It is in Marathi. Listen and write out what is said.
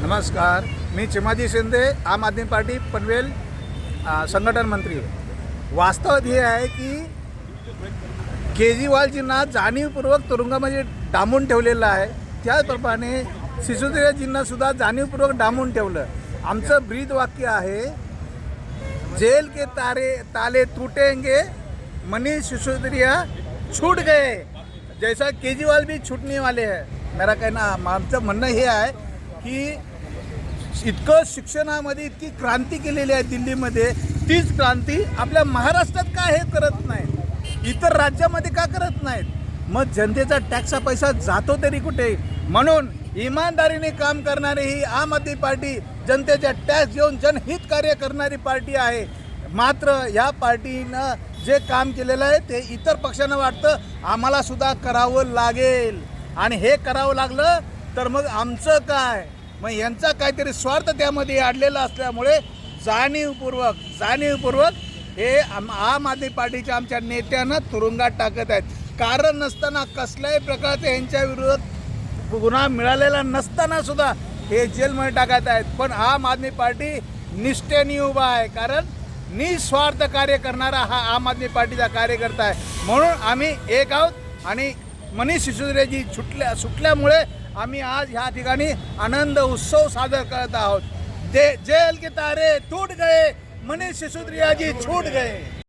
नमस्कार मी चिमाजी शिंदे आम आदमी पार्टी पनवेल संघटन मंत्री. वास्तव हे आहे की केजरीवालजींना जाणीवपूर्वक तुरुंगामध्ये डांबून ठेवलेलं आहे. त्याचप्रमाणे सिसोदियाजींना सुद्धा जाणीवपूर्वक डांबून ठेवलं. आमचं ब्रीद वाक्य आहे जेल के तारे ताले तुटेंगे मनीष सिसोदिया छूट गए. जैसा केजरीवाल भी छूटने वाले है। मेरा कहना आमचं म्हणणं हे आहे की इतकं शिक्षणामध्ये इतकी क्रांती केलेली आहे दिल्लीमध्ये तीच क्रांती आपल्या महाराष्ट्रात का हे करत नाही इतर राज्यामध्ये का करत नाहीत? मग जनतेचा टॅक्सचा पैसा जातो तरी कुठे? म्हणून इमानदारीने काम करणारी ही आम आदमी पार्टी जनतेच्या टॅक्स घेऊन जनहित कार्य करणारी पार्टी आहे. मात्र या पार्टीनं जे काम केलेलं आहे ते इतर पक्षांना वाटतं आम्हाला सुद्धा करावं लागेल. आणि हे करावं लागलं तर मग आमचं काय? मग यांचा काहीतरी स्वार्थ त्यामध्ये अडलेला असल्यामुळे जाणीवपूर्वक जाणीवपूर्वक हे आम आम आदमी पार्टीच्या आमच्या नेत्यांना तुरुंगात टाकत आहेत. कारण नसताना कसल्याही प्रकारचे यांच्या विरोधात गुन्हा मिळालेला नसताना सुद्धा हे जेलमध्ये टाकायचं आहेत. पण आम आदमी पार्टी निष्ठेने उभा आहे कारण निस्वार्थ कार्य करणारा हा आम आदमी पार्टीचा कार्यकर्ता आहे. म्हणून आम्ही एक आहोत आणि मनीष सिसोदियाजी सुटल्या सुटल्यामुळे आम्ही आज ह्या ठिकाणी आनंद उत्सव साजरा करत आहोत. जे जेल के तारे टूट गए मनीष सिसोदियाजी छूट गए.